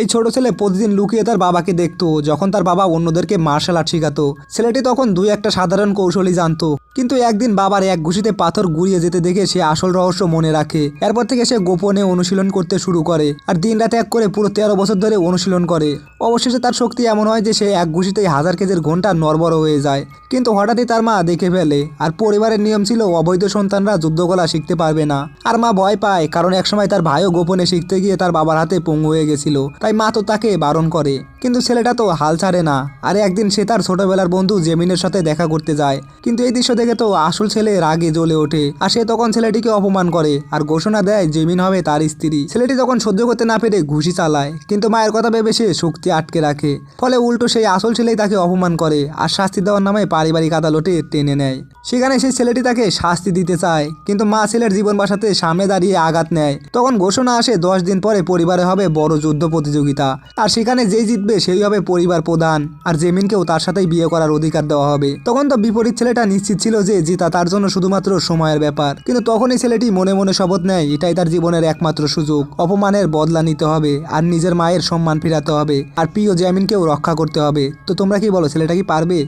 এই ছোট ছেলে প্রতিদিন লুকিয়ে তার বাবাকে দেখতো, যখন তার বাবা অন্যদেরকে মার্শাল আর্ট শেখাতো। ছেলেটি তখন দুই একটা সাধারণ কৌশলই জানতো। কিন্তু একদিন বাবার এক ঘুষিতে পাথর গুড়িয়ে যেতে দেখে সে আসল রহস্য মনে রাখে। এরপর থেকে সে গোপনে অনুশীলন করতে শুরু করে আর দিন রাত এক করে পুরো তেরো বছর ধরে অনুশীলন করে। অবশেষে তার শক্তি এমন হয় যে সে এক ঘুষিতেই হাজার কেজির ঘণ্টা নরবর হয়ে যায়। কিন্তু হঠাৎই তার মা দেখে ফেলে আর পরিবারের নিয়ম ছিল অবৈধ সন্তানরা যুদ্ধকলা শিখতে পারবে না। আর মা ভয় পায় কারণ একসময় তার ভাইও গোপনে শিখতে গিয়ে তার বাবার হাতে পঙ্গু হয়ে গেছিল। তাই মা তো তাকে বারণ করে। কিন্তু ছেলেটা তো হাল ছাড়ে না। আর একদিন সে তার ছোটবেলার বন্ধু জেমিনের সাথে দেখা করতে যায়। কিন্তু এই দৃশ্য দেখে তো আসল ছেলে রাগে জ্বলে ওঠে। আর সে তখন ছেলেটিকে অপমান করে আর ঘোষণা দেয় জেমিন হবে তার স্ত্রী। ছেলেটি তখন সহ্য করতে না পেরে ঘুষি চালায়, কিন্তু মায়ের কথা ভেবে সে শক্তি আটকে রাখে। ফলে উল্টো সেই আসল ছেলেই তাকে অপমান করে আর শাস্তি দেওয়ার নামে পারিবারিক আদালতে টেনে নেয়। সেখানে সেই ছেলেটি তাকে শাস্তি দিতে চায়, কিন্তু মা ছেলের জীবন বাসাতে সামনে দাঁড়িয়ে আঘাত নেয়। তখন ঘোষণা আসে দশ দিন পরে পরিবারে হবে বড় যুদ্ধ প্রতিযোগিতা। আর সেখানে যেই জিতবে সেই হবে পরিবার প্রধান। আর জেমিনকেও তার সাথেই বিয়ে করার অধিকার দেওয়া হবে। তখন তো বিপরীত ছেলেটা নিশ্চিত ছিল যে জিতা তার জন্য শুধুমাত্র সময়ের ব্যাপার। কিন্তু তখনই ছেলেটি মনে মনে শপথ নেয়, এটাই তার জীবনের একমাত্র সুযোগ। অপমানের বদলা নিতে হবে, আর নিজের মায়ের সম্মান ফিরাতে হবে, আর প্রিয় জ্যামিনকেও রক্ষা করতে হবে। তো তোমরা কি বলো, ছেলেটা কি পারবে?